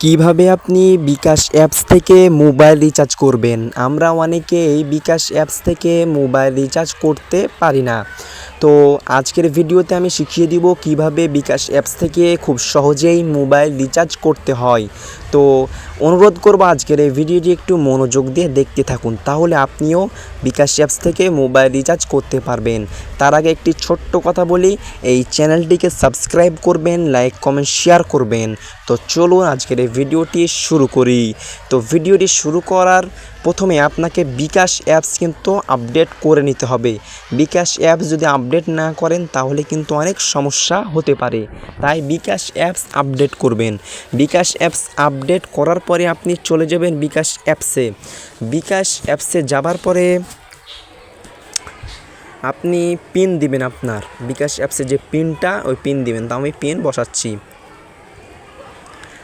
কীভাবে আপনি বিকাশ অ্যাপস থেকে মোবাইল রিচার্জ করবেন? আমরা অনেকেই বিকাশ অ্যাপস থেকে মোবাইল রিচার্জ করতে পারি না। তো আজকের ভিডিওতে আমি শিখিয়ে দিব কীভাবে বিকাশ অ্যাপস থেকে খুব সহজেই মোবাইল রিচার্জ করতে হয়। তো অনুরোধ করব আজকের এই ভিডিওটি একটু মনোযোগ দিয়ে দেখতে থাকুন, তাহলে আপনিও বিকাশ অ্যাপস থেকে মোবাইল রিচার্জ করতে পারবেন। তার আগে একটি ছোট্ট কথা বলি, এই চ্যানেলটিকে সাবস্ক্রাইব করবেন, লাইক, কমেন্ট, শেয়ার করবেন। তো চলুন আজকের এই ভিডিওটি শুরু করি। তো ভিডিওটি শুরু করার প্রথমে আপনাকে বিকাশ অ্যাপস কিন্তু আপডেট করে নিতে হবে। বিকাশ অ্যাপস যদি আপডেট না করেন তাহলে কিন্তু অনেক সমস্যা হতে পারে। তাই বিকাশ অ্যাপস আপডেট করবেন। বিকাশ অ্যাপস আপডেট করার পরে আপনি চলে যাবেন বিকাশ অ্যাপসে। বিকাশ অ্যাপসে যাবার পরে আপনি পিন দিবেন আপনার। বিকাশ অ্যাপসে যে পিনটা, ওই পিন দিবেন। তো আমি পিন বসাচ্ছি।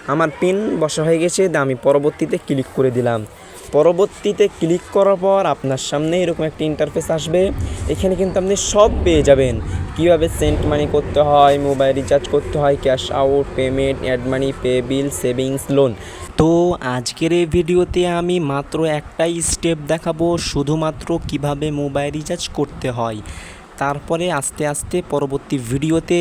আমার পিন বসা হয়ে গেছে। আমি পরবর্তীতে ক্লিক করে দিলাম। পরবর্তীতে ক্লিক করার পর আপনার সামনে এরকম একটা ইন্টারফেস আসবে। এখানে কিন্তু আপনি সব পেয়ে যাবেন। কীভাবে সেন্ট মানি করতে হয় মোবাইল রিচার্জ করতে হয় cash out payment add money pay bill savings loan তো আজকের এই ভিডিওতে আমি মাত্র একটাই স্টেপ দেখাবো, শুধুমাত্র কীভাবে মোবাইল রিচার্জ করতে হয়। তারপরে আস্তে আস্তে পরবর্তী ভিডিওতে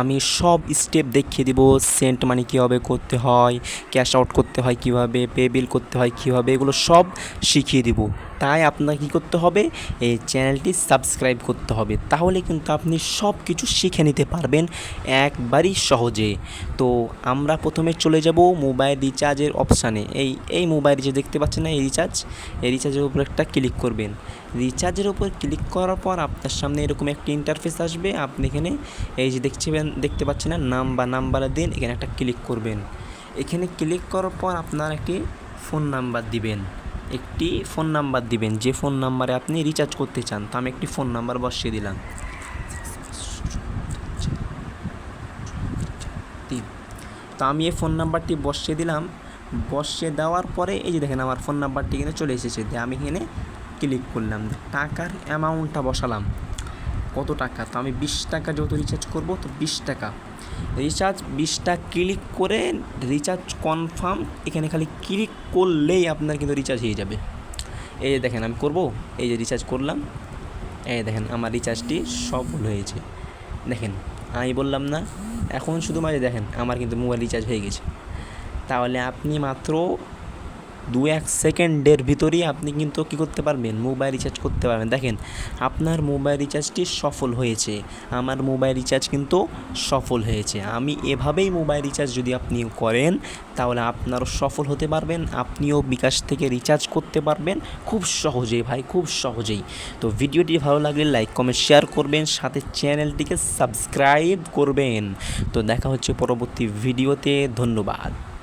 আমি সব স্টেপ দেখিয়ে দিব সেন্ট মানি কীভাবে করতে হয় ক্যাশ আউট করতে হয় কীভাবে পে বিল করতে হয় কীভাবে, এগুলো সব শিখিয়ে দিব। তাই আপনাকে কী করতে হবে? এই চ্যানেলটি সাবস্ক্রাইব করতে হবে। তাহলে কিন্তু আপনি সব কিছু শিখে নিতে পারবেন একবারই সহজে। তো আমরা প্রথমে চলে যাব মোবাইল রিচার্জের অপশানে। এই এই মোবাইল রিচার্জ দেখতে পাচ্ছেন না, এই রিচার্জ? এই রিচার্জের উপর একটা ক্লিক করবেন। রিচার্জের উপর ক্লিক করার পর আপনার সামনে এরকম একটা ইন্টারফেস আসবে। আপনি এখানে এই যে দেখছিবেন দেখতে পাচ্ছেন না নাম বা নাম্বার দিন, এখানে একটা ক্লিক করবেন। এখানে ক্লিক করার পর আপনার একটি ফোন নাম্বার দিবেন। একটি ফোন নাম্বার দিবেন। যে ফোন নাম্বারে আপনি রিচার্জ করতে চান, তো আমি একটি ফোন নাম্বার বসিয়ে দিলাম। তিন। তো আমি এই ফোন নাম্বারটি বসিয়ে দিলাম। বসিয়ে দেওয়ার পরে এই যে দেখেন আমার ফোন নাম্বারটি কিন্তু চলে এসেছে। দিয়ে আমি এখানে ক্লিক করলাম। টাকার অ্যামাউন্টটা বসালাম। কত টাকা? তো আমি বিশ টাকা যেহেতু রিচার্জ করব, তো বিশ টাকা। রিচার্জ বিশটা ক্লিক করে রিচার্জ কনফার্ম এখানে খালি ক্লিক করলেই আপনার কিন্তু রিচার্জ হয়ে যাবে এই যে দেখেন আমি করব এই যে রিচার্জ করলাম এই দেখেন আমার রিচার্জটি সফল হয়েছে দেখেন আমি বললাম না এখন শুধু মাঝে দেখেন আমার কিন্তু মোবাইল রিচার্জ হয়ে গেছে তাহলে আপনি মাত্র দু এক সেকেন্ডের ভিতরেই আপনি কিন্তু কী করতে পারবেন? মোবাইল রিচার্জ করতে পারবেন। দেখেন, আপনার মোবাইল রিচার্জটি সফল হয়েছে। আমার মোবাইল রিচার্জ কিন্তু সফল হয়েছে। আমি এভাবেই মোবাইল রিচার্জ যদি আপনি করেন, তাহলে আপনারও সফল হতে পারবেন, আপনিও বিকাশ থেকে রিচার্জ করতে পারবেন। খুব সহজেই ভাই, খুব সহজেই। তো ভিডিওটি ভালো লাগলে লাইক কমেন্ট শেয়ার করবেন, সাথে চ্যানেলটিকে সাবস্ক্রাইব করবেন। তো দেখা হচ্ছে পরবর্তী ভিডিওতে। ধন্যবাদ।